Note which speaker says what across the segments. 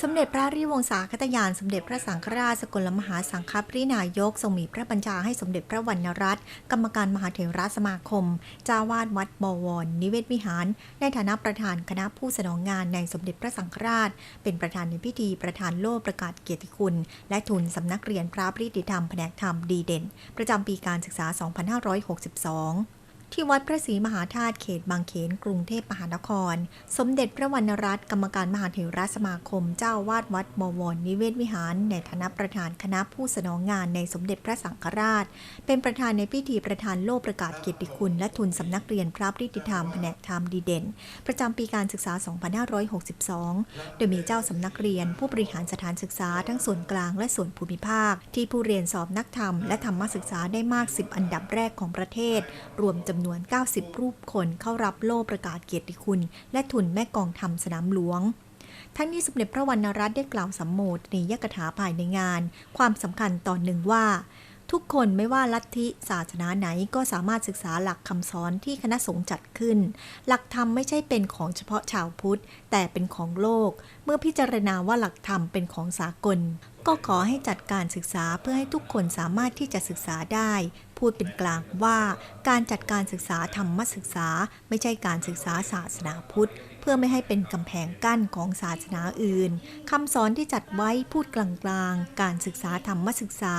Speaker 1: สมเด็จพระริวงศาคตยานสมเด็จพระสังฆราชสกลมหาสังฆปรินายกทรงมีพระบัญชาให้สมเด็จพระวรรณรัตน์กรรมการมหาเถรสมาคม เจ้าวาดวัดบวร นิเวศวิหาร ในฐานะประธานคณะผู้สนองงานในสมเด็จพระสังฆราช เป็นประธานในพิธีประธานโล่ประกาศเกียรติคุณ และทุนสำนักเรียนพระปริติธรรมแผนกธรรมดีเด่น ประจำปีการศึกษา 2562 ที่วัดพระศรีมหาธาตุเขตบางเขนกรุงเทพมหานคร สมเด็จพระวรรณรัตน์กรรมการมหาเถรสมาคม เจ้าวาดวัดบวรนิเวศวิหาร ในฐานะประธานคณะผู้สนองงานในสมเด็จพระสังฆราช เป็นประธานในพิธีประธานโล่ประกาศเกียรติคุณ และทุนสำนักเรียนพระปริติธรรมแผนกธรรมดีเด่น ประจำปีการศึกษา 2562 โดยมีเจ้าสำนักเรียน ผู้บริหารสถานศึกษาทั้งส่วนกลางและส่วนภูมิภาค ที่ผู้เรียนสอบนักธรรมและธรรมศึกษาได้มาก 10 อันดับแรกของประเทศ รวมจำำนวน 90 รูปคนเข้ารับโล่ประกาศเกียรติคุณ และทุนแม่กองทำสนามหลวงทั้งนี้สมเด็จพระวรรณรัตน์ได้กล่าวสัมโมทนียกถาภายในงาน ความสำคัญตอนหนึ่งว่า ทุกคนไม่ว่าลัทธิศาสนาไหนก็สามารถศึกษาหลักคำสอนที่คณะสงฆ์จัดขึ้น หลักธรรมไม่ใช่เป็นของเฉพาะชาวพุทธ แต่เป็นของโลก เมื่อพิจารณาว่าหลักธรรมเป็นของสากล ก็ขอให้จัดการศึกษาเพื่อให้ทุกคนสามารถที่จะศึกษาได้ พูดเป็นกลางว่า การจัดการศึกษาธรรมศึกษา ไม่ใช่การศึกษาศาสนาพุทธ เพื่อไม่ให้เป็นกำแพงกั้นของศาสนาอื่นคำสอนที่จัดไว้พูดกลางๆ การศึกษาธรรมศึกษา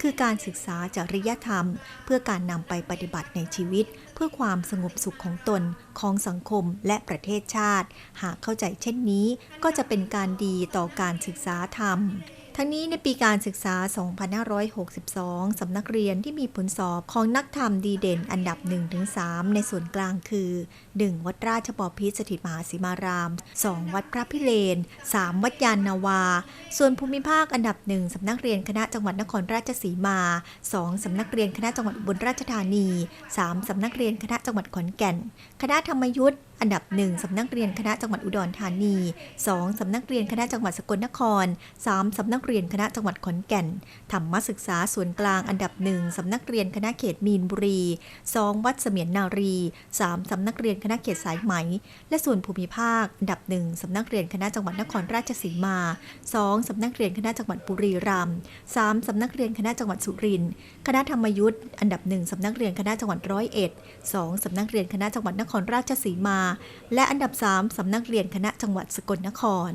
Speaker 1: คือการศึกษาจริยธรรม เพื่อการนำไปปฏิบัติในชีวิต เพื่อความสงบสุขของตนของสังคมและประเทศชาติ หากเข้าใจเช่นนี้ก็จะเป็นการดีต่อการศึกษาธรรม ทั้งนี้ในปีการศึกษา 2562 สำนักเรียนที่มีผลสอบของนักธรรมดีเด่นอันดับ 1-3 ในส่วนกลางคือ 1. วัดราชบพิตรสถิตมหาสีมาราม 2. วัดพระพิเรน 3. วัดยานนาวา ส่วนภูมิภาคอันดับ 1 สำนักเรียนคณะจังหวัดนครราชสีมา 2. สำนักเรียนคณะจังหวัดอุบลราชธานี 3. สำนักเรียนคณะจังหวัดขอนแก่น คณะธรรมยุทธ์อันดับ 1 สำนักเรียนคณะจังหวัดอุดรธานี 2. สำนักเรียนคณะจังหวัดสกลนคร 3. สำนักเรียนคณะจังหวัดขอนแก่น ธรรมศึกษาส่วนกลางอันดับ 1 สำนักเรียนคณะเขตมีนบุรี 2. วัดเสมียนนารี 3. สำนักเรียนคณะเขตสายไหม และส่วนภูมิภาค อันดับ 1 สำนักเรียนคณะจังหวัดนครราชสีมา 2. สำนักเรียนคณะจังหวัดบุรีรัมย์ 3. สำนักเรียนคณะจังหวัดสุรินทร์ คณะธรรมยุทธ์อันดับ 1 สำนักเรียนคณะจังหวัดร้อยเอ็ด 2. สำนักเรียนคณะจังหวัดนครราชสีมาและอันดับ 3 สำนักเรียนคณะจังหวัดสกลนคร